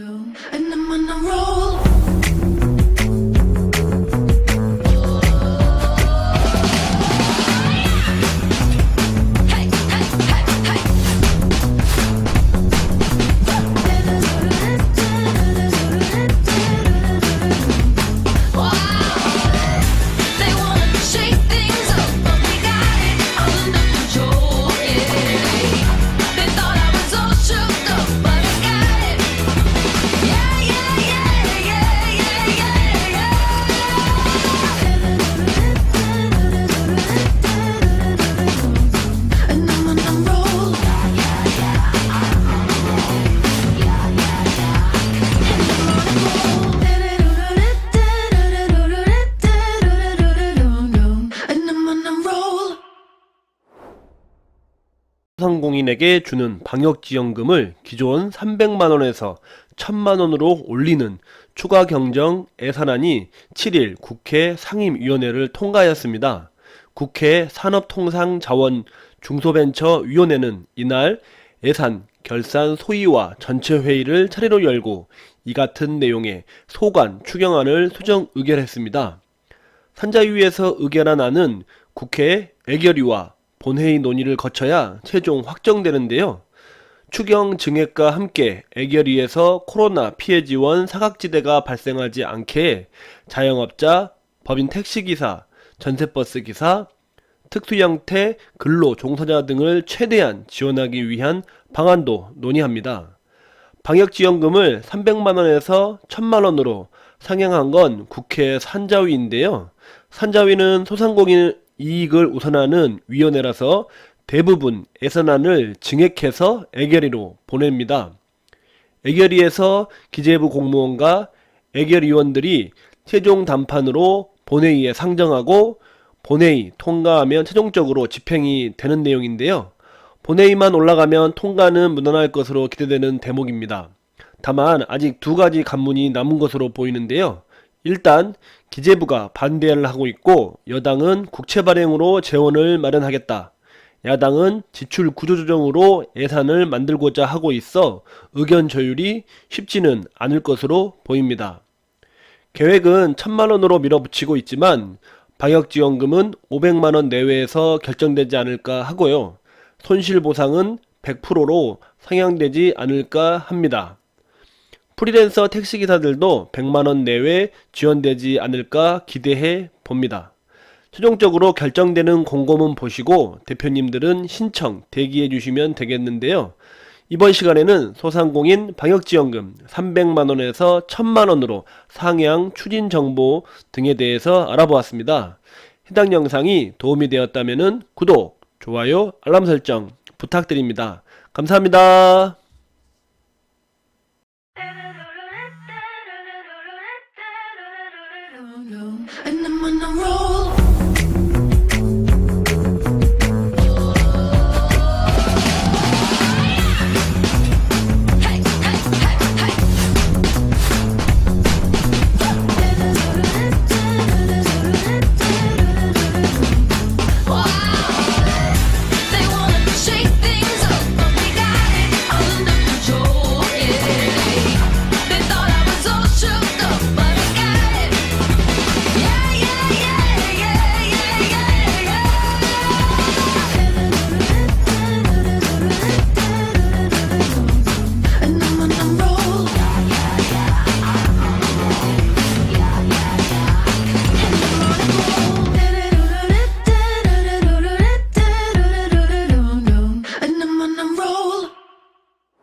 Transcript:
and I'm on a roll. 소상공인에게 주는 방역지원금을 기존 300만 원에서 1000만 원으로 올리는 추가 경정 예산안이 7일 국회 상임위원회를 통과하였습니다. 국회 산업통상자원 중소벤처위원회는 이날 예산 결산 소위와 전체 회의를 차례로 열고 이 같은 내용의 소관 추경안을 수정 의결했습니다. 산자위에서 의결한 안은 국회 애결위와 본회의 논의를 거쳐야 최종 확정되는데요. 추경 증액과 함께 애결위에서 코로나 피해 지원 사각지대가 발생하지 않게 자영업자, 법인 택시기사, 전세버스 기사, 특수형태 근로 종사자 등을 최대한 지원하기 위한 방안도 논의합니다. 방역지원금을 300만원에서 1000만원으로 상향한 건 국회 산자위인데요. 산자위는 소상공인 이익을 우선하는 위원회라서 대부분 예산안을 증액해서 애결위로 보냅니다. 애결위에서 기재부 공무원과 애결위원들이 최종 단판으로 본회의에 상정하고 본회의 통과하면 최종적으로 집행이 되는 내용인데요. 본회의만 올라가면 통과는 무난할 것으로 기대되는 대목입니다. 다만 아직 두 가지 관문이 남은 것으로 보이는데요. 일단 기재부가 반대를 하고 있고 여당은 국채 발행으로 재원을 마련하겠다. 야당은 지출 구조조정으로 예산을 만들고자 하고 있어 의견 조율이 쉽지는 않을 것으로 보입니다. 계획은 천만 원으로 밀어붙이고 있지만 방역지원금은 500만 원 내외에서 결정되지 않을까 하고요. 손실보상은 100%로 상향되지 않을까 합니다. 프리랜서 택시기사들도 100만원 내외 지원되지 않을까 기대해 봅니다. 최종적으로 결정되는 공고문 보시고 대표님들은 신청 대기해 주시면 되겠는데요. 이번 시간에는 소상공인 방역지원금 300만원에서 1000만원으로 상향 추진 정보 등에 대해서 알아보았습니다. 해당 영상이 도움이 되었다면 구독, 좋아요, 알람 설정 부탁드립니다. 감사합니다. And I'm on a roll.